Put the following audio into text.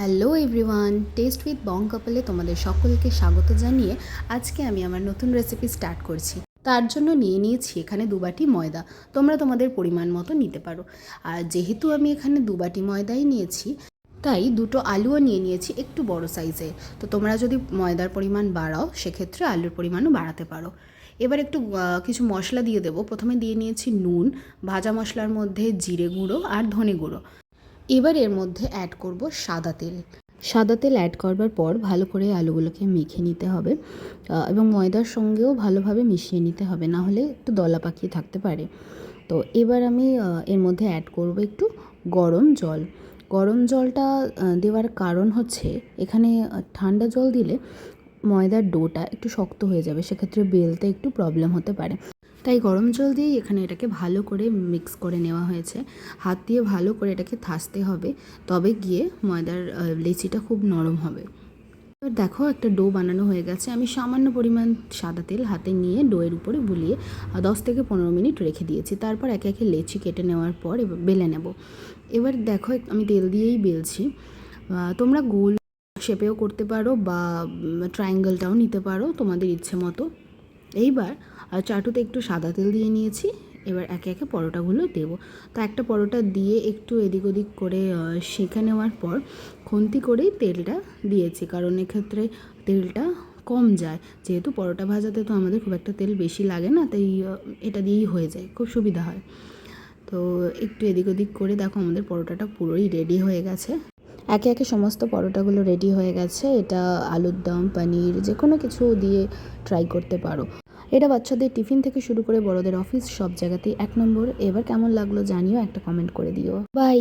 Hello everyone taste with Bong কাপলে তোমাদের সকলকে স্বাগত জানিয়ে আজকে আমি আমার নতুন রেসিপি স্টার্ট করছি। তার জন্য নিয়ে নিয়েছি এখানে দুবাটি ময়দা। তোমরা তোমাদের পরিমাণ মতো নিতে পারো। আর যেহেতু আমি এখানে দুবাটি ময়দাই নিয়েছি, তাই দুটো আলুও নিয়ে নিয়েছি একটু বড় সাইজে তো তোমরা যদি ময়দার পরিমাণ বাড়াও, সেক্ষেত্রে আলুর পরিমাণও বাড়াতে পারো। এবার একটু কিছু মশলা দিয়ে দেবো। প্রথমে দিয়ে নিয়েছি নুন, ভাজা মশলার মধ্যে জিরে গুঁড়ো আর ধনে গুঁড়ো। এবার এর মধ্যে অ্যাড করব সাদা তেল। সাদা তেল অ্যাড করবার পর ভালো করে আলুগুলোকে মেখে নিতে হবে এবং ময়দার সঙ্গেও ভালোভাবে মিশিয়ে নিতে হবে, না হলে একটু দলা পাকিয়ে থাকতে পারে। তো এবার আমি এর মধ্যে অ্যাড করব একটু গরম জল। গরম জলটা দেওয়ার কারণ হচ্ছে এখানে ঠান্ডা জল দিলে ময়দার ডোটা একটু শক্ত হয়ে যাবে, সেক্ষেত্রে বেলতে একটু প্রবলেম হতে পারে। তাই গরম জল দিয়েই এখানে এটাকে ভালো করে মিক্স করে নেওয়া হয়েছে। হাত দিয়ে ভালো করে এটাকে থাসতে হবে। তবে গিয়ে ময়দার লেচিটা খুব নরম হবে। এবার দেখো একটা ডো বানানো হয়ে গেছে। আমি সামান্য পরিমাণ সাদা তেল হাতে নিয়ে ডোয়ের উপরে বুলিয়ে দশ থেকে পনেরো মিনিট রেখে দিয়েছি। তারপর একে একে লেচি কেটে নেওয়ার পর এবার বেলে নেব। এবার দেখো আমি তেল দিয়েই বেলছি। তোমরা গোল শেপেও করতে পারো বা ট্রায়াঙ্গেলটাও নিতে পারো তোমাদের ইচ্ছে মতো। এইবার চাটুতে একটু সাদা তেল দিয়ে নিয়েছি, এবার একে একে পরোটাগুলো দেবো। তো একটা পরোটা দিয়ে একটু এদিক ওদিক করে সেঁকে নেওয়ার পর খুন্তি করেই তেলটা দিয়েছি, কারণ এক্ষেত্রে তেলটা কম যায়। যেহেতু পরোটা ভাজাতে তো আমাদের খুব একটা তেল বেশি লাগে না, তাই এটা দিয়েই হয়ে যায়, খুব সুবিধা হয়। তো একটু এদিক ওদিক করে দেখো আমাদের পরোটাটা পুরোই রেডি হয়ে গেছে। একে একে সমস্ত পরোটাগুলো রেডি হয়ে গেছে, এটা আলুর দম, পনির যে কোনো কিছু দিয়ে ট্রাই করতে পারো। এটা বাচ্চাদের টিফিন থেকে শুরু করে বড়দের অফিস সব জায়গাতেই। এক নম্বর, এবার কেমন লাগল জানিও, একটা কমেন্ট করে দিও। বাই